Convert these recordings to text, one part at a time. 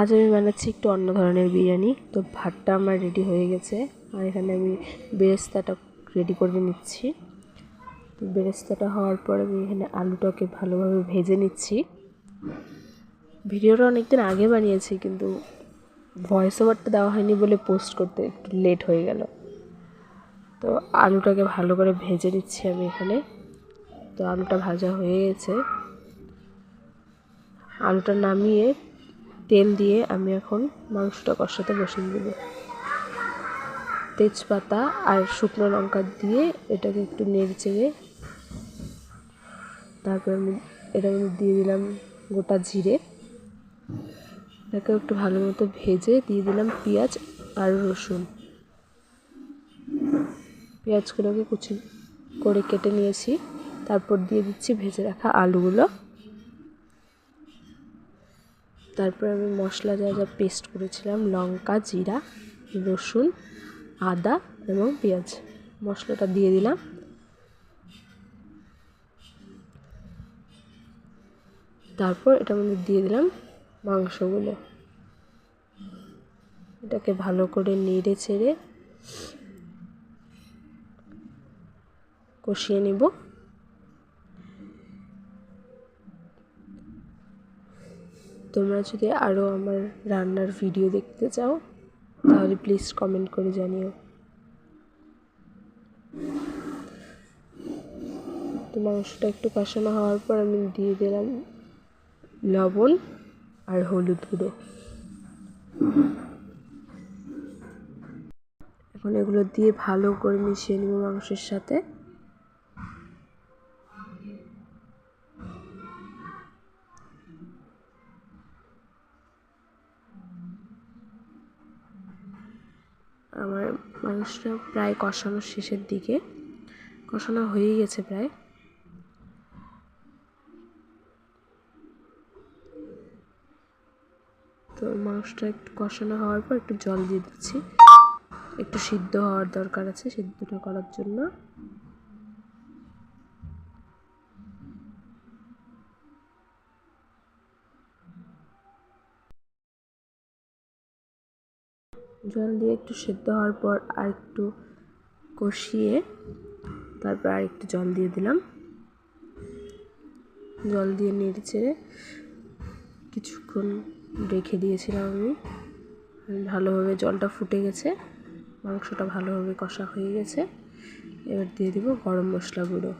আজ আমি বানাচ্ছি একটু অন্য ধরনের বিরিয়ানি। তো ভাতটা আমার রেডি হয়ে গেছে। আর এখানে আমি বেরেস্তাটা রেডি করে নিচ্ছি। বেরেস্তাটা হওয়ার পর আমি এখানে আলুটাকে ভালোভাবে ভেজে নিচ্ছি। ভিডিওটা অনেকদিন আগে বানিয়েছি, কিন্তু ভয়েস ওভারটা দেওয়া হয়নি বলে পোস্ট করতে একটু লেট হয়ে গেল। তো আলুটাকে ভালো করে ভেজে নিচ্ছি আমি এখানে। তো আলুটা ভাজা হয়ে গেছে। আলুটা নামিয়ে তেল দিয়ে আমি এখন মাংসটা কষাতে বসিয়ে দেব। তেজপাতা আর শুকনো লঙ্কা দিয়ে এটাকে একটু নেড়ে চেড়ে তারপর আমি এটার মধ্যে দিয়ে দিলাম গোটা জিরে। এটাকে একটু ভালো মতো ভেজে দিয়ে দিলাম পেঁয়াজ আর রসুন। পেঁয়াজগুলোকে কুচি করে কেটে নিয়েছি। তারপর দিয়ে দিচ্ছি ভেজে রাখা আলুগুলো। তারপর আমি মশলা যা যা পেস্ট করেছিলাম, লঙ্কা, জিরা, রসুন, আদা এবং পেঁয়াজ। মশলাটা দিয়ে দিলাম। তারপর এটার মধ্যে দিয়ে দিলাম মাংসগুলো। এটাকে ভালো করে নেড়ে ছেড়ে কষিয়ে নিব। তোমরা যদি আরও আমার রান্নার ভিডিও দেখতে চাও, তাহলে প্লিজ কমেন্ট করে জানিও। তো মাংসটা একটু কষানো হওয়ার পর আমি দিয়ে দিলাম লবণ আর হলুদ গুঁড়ো। এখন এগুলো দিয়ে ভালো করে মিশিয়ে নেব মাংসের সাথে। আমার মাংসটা প্রায় কষানোর শেষের দিকে। কষানো হয়ে গেছে প্রায়। তো মাংসটা একটু কষানো হওয়ার পর একটু জল দিয়ে দিচ্ছি। একটু সিদ্ধ হওয়ার দরকার আছে, সিদ্ধটা করার জন্য। জল দিয়ে একটু সেদ্ধ হওয়ার পর আর একটু কষিয়ে তারপর আর একটু জল দিয়ে দিলাম। জল দিয়ে নেড়ে চেড়ে কিছুক্ষণ রেখে দিয়েছিলাম আমি। ভালোভাবে জলটা ফুটে গেছে, মাংসটা ভালোভাবে কষা হয়ে গেছে। এবার দিয়ে দিব গরম মশলা গুঁড়ো।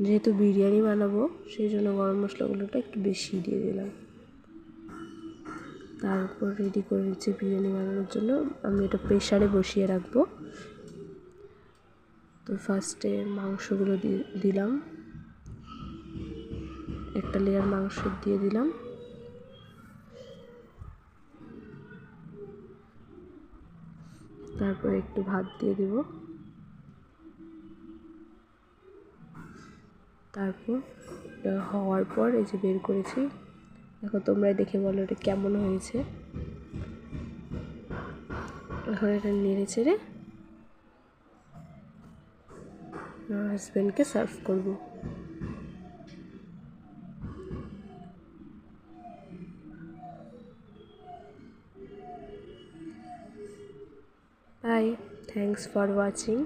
যেহেতু বিরিয়ানি বানাবো, সেই জন্য গরম মশলাগুলোটা একটু বেশি দিয়ে দিলাম। তারপর রেডি করে নিচ্ছি বিরিয়ানি বানানোর জন্য। আমি এটা প্রেশারে বসিয়ে রাখব। তো ফার্স্টে মাংসগুলো দিলাম। একটা লেয়ার মাংস দিয়ে দিলাম। তারপর একটু ভাত দিয়ে দিব। তারপর হওয়ার পর এই যে বের করেছি দেখো তোমরা দেখে বলো এটা কেমন হয়েছে। এখন এটা নেড়ে চেড়ে আমার হাজব্যান্ডকে সার্ভ করব। By thanks for watching